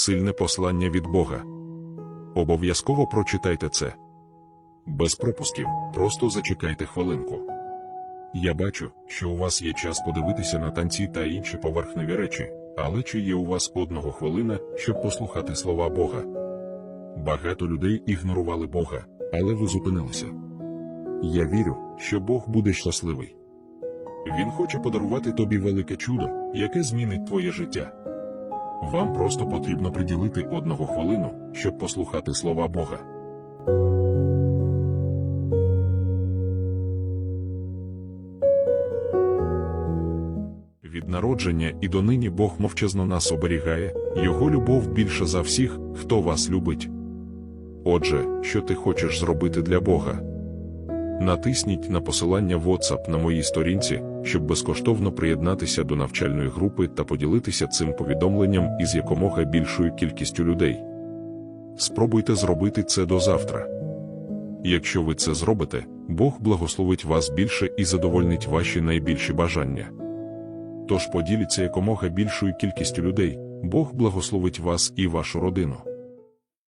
сильне послання від Бога. Обов'язково прочитайте це. Без пропусків, просто зачекайте хвилинку. Я бачу, що у вас є час подивитися на танці та інші поверхневі речі, але чи є у вас одного хвилина, щоб послухати слова Бога? Багато людей ігнорували Бога, але ви зупинилися. Я вірю, що Бог буде щасливий. Він хоче подарувати тобі велике чудо, яке змінить твоє життя. Вам просто потрібно приділити одного хвилину, щоб послухати слова Бога. Від народження і донині Бог мовчазно нас оберігає, Його любов більша за всіх, хто вас любить. Отже, що ти хочеш зробити для Бога? Натисніть на посилання WhatsApp на моїй сторінці, щоб безкоштовно приєднатися до навчальної групи та поділитися цим повідомленням із якомога більшою кількістю людей. Спробуйте зробити це до завтра. Якщо ви це зробите, Бог благословить вас більше і задовольнить ваші найбільші бажання. Тож поділіться якомога більшою кількістю людей, Бог благословить вас і вашу родину.